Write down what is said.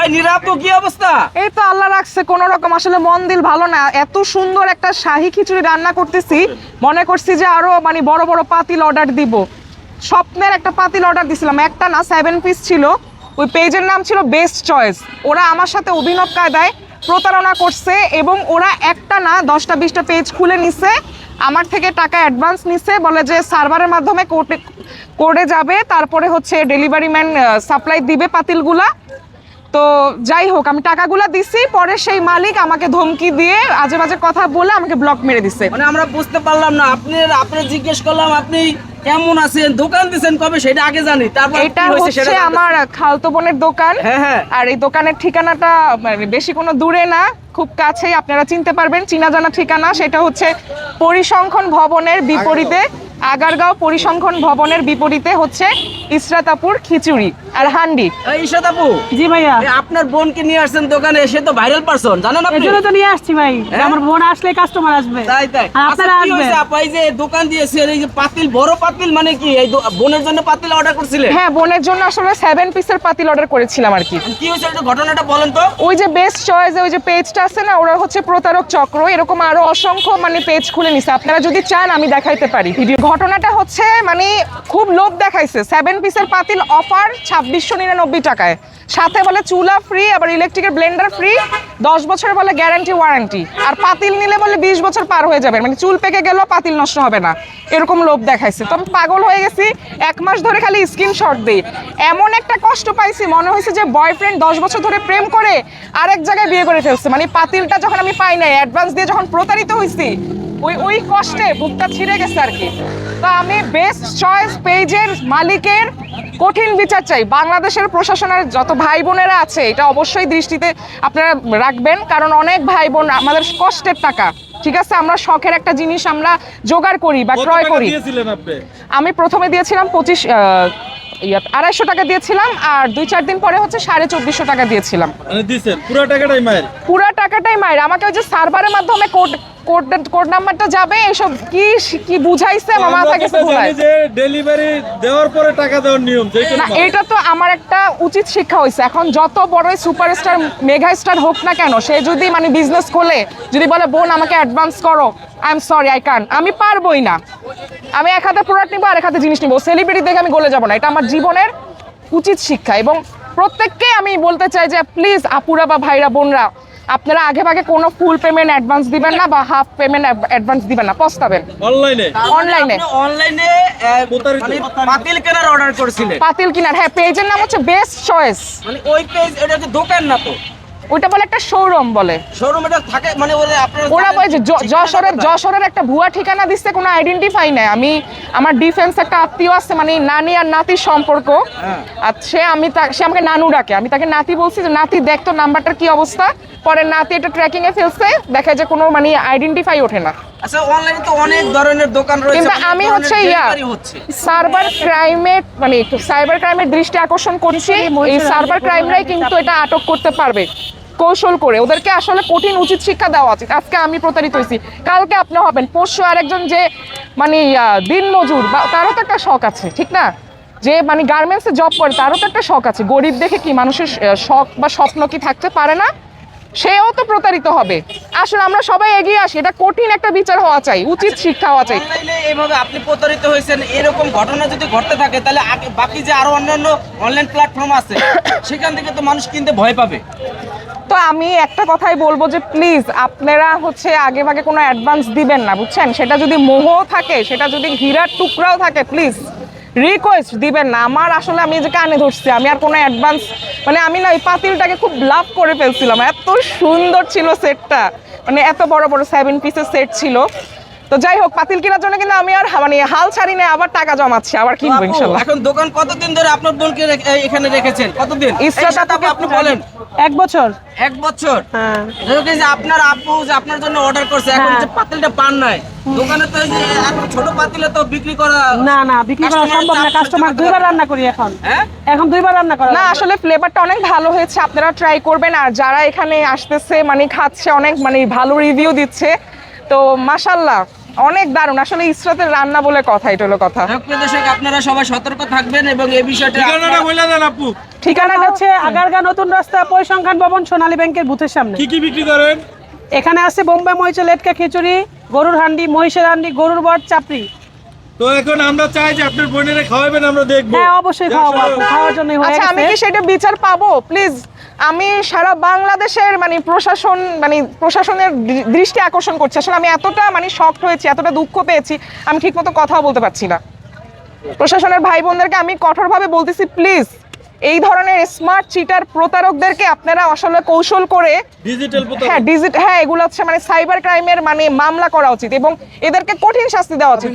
এই নিরাপু কি অবস্থা? এই তো আল্লাহ রাখছে রকম। আসলে ভালো না। এত সুন্দর একটা শাহী খিচুড়ি রান্না করতেছি। মনে করছি যে মানে পাতিল অর্ডার দিব। স্বপ্নের একটা পাতিল অর্ডার একটা না সেভেন পিস ছিল। ওই পেজের নাম ছিল বেস্ট চয়েস ওরা আমার সাথে অভিনব কায়দায় প্রতারণা করছে এবং ওরা একটা না, দশটা বিশটা পেজ খুলে নিছে। আমার থেকে টাকা অ্যাডভান্স নিছে। বলে যে সার্ভারের মাধ্যমে কোর্টে যাবে। তারপরে হচ্ছে ডেলিভারি ম্যান সাপ্লাই দিবে পাতিলগুলা। তো যাই হোক আমি টাকাগুলো দিছি পরে সেই মালিক আমাকে ধমকি দিয়ে আজে বাজে কথা বলে আমাকে ব্লক মেরে দিছে। মানে আমরা বুঝতে পারলাম না আপনি আপনি জিজ্ঞেস করলাম আপনি কেমন আছেন দোকান দিছেন কবে সেটা আগে জানি তারপর এটা হচ্ছে আমার খালতো বোনের দোকান। হ্যাঁ, হ্যাঁ। আর এই দোকানের ঠিকানাটা মানে বেশি কোনো দূরে না খুব কাছেই আপনারা চিনতে পারবেন চিনা জানা ঠিকানা সেটা হচ্ছে পরিসংখ্যান ভবনের বিপরীতে আগারগাঁও পরিসংখ্যান ভবনের বিপরীতে হচ্ছে ইসরাতাপুর খিচুড়ি আর হান্ডি। আপু জি ভাইয়া। আপনার বোনকে নিয়ে আসছেন দোকানে সে তো ভাইরাল পারসন জানেন আপনি? জন্য তো নিয়ে আসছি ভাই। হ্যাঁ? আমার বোন আসলে কাস্টমার আসবে। তাই তাই। আচ্ছা, আপনারা আসবেন। হয়েছে যে দোকান দিয়েছেন এই যে পাতিল বড় পাতিল মানে কি? এই বোনের জন্য পাতিল অর্ডার করছিলেন? হ্যাঁ বোনের জন্য আসলে সেভেন পিসের পাতিল অর্ডার করেছিলাম আর কি। কি হয়েছে একটু ঘটনাটা বলেন তো। ওই যে বেস্ট চয়েস ওই যে পেজটা আছে না ওরা হচ্ছে প্রতারক চক্র এরকম আরও অসংখ্য মানে পেজ খুলে নিছে। আপনারা যদি চান আমি দেখাইতে পারি। ভিডিও ঘটনাটা হচ্ছে মানে খুব লোভ দেখাইছে। সেভেন পিসের পাতিল অফার ছাব্বিশশো নিরানব্বই টাকায়। সাথে বলে চুলা ফ্রি আবার ইলেকট্রিকের ব্লেন্ডার ফ্রি দশ বছর বলে গ্যারান্টি ওয়ারেন্টি আর পাতিল নিলে বলে বিশ বছর পার হয়ে যাবে মানে চুল পেকে গেলেও পাতিল নষ্ট হবে না। এরকম লোভ দেখাইছে। তো আমি পাগল হয়ে গেছি, এক মাস ধরে খালি স্ক্রিনশট দিই। এমন একটা কষ্ট পাইছি, মনে হয়েছে যে বয়ফ্রেন্ড দশ বছর ধরে প্রেম করে আরেক জায়গায় বিয়ে করে ফেলছে। মানে পাতিলটা যখন আমি পাই নাই অ্যাডভান্স দিয়ে যখন প্রতারিত হয়েছি ওই ওই কষ্টে বুকটা ছিঁড়ে গেছে আর কি। তো আমি বেস্ট চয়েস পেজের মালিকের কঠিন বিচার চাই। বাংলাদেশের প্রশাসনের যত ভাই বোনেরা আছে এটা অবশ্যই দৃষ্টিতে আপনারা রাখবেন কারণ অনেক ভাই বোন আমাদের কষ্টের টাকা। ঠিক আছে? আমরা শখের একটা জিনিস আমরা জোগাড় করি বা ক্রয় করি। আমি প্রথমে দিয়েছিলাম পঁচিশ আড়াইশো টাকা দিয়েছিলাম আর দুই চার দিন পরে হচ্ছে সাড়ে চব্বিশশো টাকা দিয়েছিলাম। মানে পুরো টাকাটাই মায়ের? পুরো টাকাটাই মায়ের। আমাকে ওই যে সার্ভারের মাধ্যমে কোড কোড কোড নাম্বারটা যাবে? এসব কি কি বুঝাইছে আমার মাথা গেছে ঘুরায়। যে ডেলিভারি দেওয়ার পরে টাকা দেওয়ার নিয়ম না এটা তো আমার একটা উচিত শিক্ষা হয়েছে এখন যত বড় সুপারস্টার মেগা স্টার হোক না কেন সে যদি মানে বিজনেস খোলে যদি বলে বোন আমাকে অ্যাডভান্স করো। আই এম সরি আই কান আমি পারবোই না। আমি এক হাতে প্রোডাক্ট নিবো আর এক হাতে জিনিস নিবো। সেলিব্রিটি দেখে আমি গলে যাব না। এটা আমার জীবনের উচিত শিক্ষা। এবং প্রত্যেককে আমি বলতে চাই যে প্লিজ আপুরা বা ভাইরা বোনরা আপনারা আগে ভাগে কোনো ফুল পেমেন্ট অ্যাডভান্স দিবেন না বা হাফ পেমেন্ট অ্যাডভান্স দিবেন না পস্তাবেন। অনলাইনে অনলাইনে অনলাইনে পাতিল কেনার অর্ডার করেছিলেন। পাতিল কেনার হ্যাঁ পেজের নাম হচ্ছে বেস্ট চয়েস মানে ওই পেজ এটা দোকান না তো? ওইটা বলে একটা শোরুম বলে। শোরুম এটা থাকে মানে ওরা আপনারা ওরা বলে যে যশোরের যশোরের একটা ভুয়া ঠিকানা দিচ্ছে কোনো আইডেন্টিফাই নাই। আমি আমার ডিফেন্স একটা আত্মীয় আছে মানে নানি আর নাতির সম্পর্ক। হ্যাঁ। সে আমি সে আমাকে নানু ডাকে। আমি তাকে নাতি বলছি যে নাতি দেখ তো নাম্বারটার কি অবস্থা? পরে নাতি এটা ট্র্যাকিং এ ফেলছে দেখা যায় কোনো মানে আইডেন্টিফাই ওঠে না। আচ্ছা অনলাইনে তো অনেক ধরনের দোকান রয়েছে কিন্তু আমি হচ্ছে ইয়া delivery ক্রাইমের মানে সাইবার ক্রাইমের দৃষ্টি আকর্ষণ করছি এই সার্ভার ক্রাইমরাই কিন্তু এটা আটক করতে পারবে। কৌশল করে। ওদেরকে আসলে কঠিন উচিত শিক্ষা দেওয়া উচিত। আজকে আমি প্রতারিত হয়েছি। কালকে আপনি হবেন। পরশু আরেকজন যে মানে দিন মজুর বা তারও তো একটা শখ আছে ঠিক না? যে মানে গার্মেন্টসে জব করে তারও তো একটা শখ আছে। গরিব দেখে কি মানুষের শখ বা স্বপ্ন কি থাকতে পারে না? সেও তো প্রতারিত হবে। আসলে আমরা সবাই এগিয়ে আসি। এটা কঠিন একটা বিচার হওয়া চাই উচিত শিক্ষা হওয়া চাই। এইভাবে আপনি প্রতারিত হয়েছেন এরকম ঘটনা যদি ঘটতে থাকে তাহলে আগে বাকি যে আরও অন্যান্য অনলাইন প্ল্যাটফর্ম আছে সেখান থেকে তো মানুষ কিনতে ভয় পাবে। তো আমি একটা কথাই বলব যে প্লিজ আপনারা হচ্ছে আগে ভাগে কোনো অ্যাডভান্স দিবেন না বুঝছেন? সেটা যদি মোহ থাকে সেটা যদি হীরার টুকরাও থাকে প্লিজ রিকোয়েস্ট দিবেন না। আমার আসলে আমি যে কানে ধরছি আমি আর কোনো অ্যাডভান্স মানে আমি না ওই পাতিলটাকে খুব লাভ করে ফেলছিলাম। এত সুন্দর ছিল সেটটা মানে এত বড় বড় সেভেন পিসের সেট ছিল। তো যাই হোক পাতিল কেনার জন্য কিন্তু আমি আর মানে হাল ছাড়ি না আবার টাকা জমাচ্ছি আবার কিনবো ইনশাল্লাহ। এখন দোকান কতদিন ধরে আপনার বোনকে এখানে রেখেছেন? কতদিন? ইসরাত আপু আপনি বলেন। এক বছর। এক বছর? হ্যাঁ। আপনার আপু যে আপনার জন্য অর্ডার করছে এখন হ্যাঁ। যে পাতিলটা পান নাই। দোকানে তো এই যে এত ছোট পাতিলে তো বিক্রি করা না না বিক্রি করা সম্ভব না কাস্টমার দুইবার রান্না করি এখন। হ্যাঁ? এখন দুইবার রান্না করা না আসলে ফ্লেভারটা অনেক ভালো হয়েছে আপনারা ট্রাই করবেন আর যারা এখানে আসতেছে মানে খাচ্ছে অনেক মানে ভালো রিভিউ দিচ্ছে। তো মাশাল্লাহ। অনেক দারুণ। আসলে ইসরাতের রান্না বলে কথা এটা হলো কথা। দর্শক আপনারা সবাই সতর্ক থাকবেন এবং এই বিষয়টা ঠিকানাটা বলে দেন আপু। ঠিকানাটা হচ্ছে আগারগা নতুন রাস্তা পরিসংখ্যান ভবন সোনালী ব্যাংকের বুথের সামনে। কি কি বিক্রি করেন? এখানে আছে বোম্বে মরিচা লেটকা খিচুড়ি গরুর হান্ডি মহিষের হান্ডি গরুর বট চাপড়ি। তো এখন আমরা চাই যে আপনার বোনেরা খাওয়াবেন আমরা দেখব। হ্যাঁ অবশ্যই খাওয়াবো খাওয়ার জন্য হয়ে আচ্ছা আমি কি সেটা বিচার পাবো? প্লিজ আমি সারা বাংলাদেশের মানে প্রশাসন মানে প্রশাসনের দৃষ্টি আকর্ষণ করছি। আসলে আমি এতটা মানে শক্ট হয়েছি এতটা দুঃখ পেয়েছি আমি ঠিকমতো কথাও বলতে পারছি না। প্রশাসনের ভাই বোনদেরকে আমি কঠোরভাবে বলতেছি প্লিজ এই ধরনের স্মার্ট চিটার প্রতারকদেরকে আপনারা আসলে কৌশল করে ডিজিটাল হ্যাঁ ডিজিট হ্যাঁ এগুলো হচ্ছে মানে সাইবার ক্রাইমের মানে মামলা করা উচিত এবং এদেরকে কঠিন শাস্তি দেওয়া উচিত।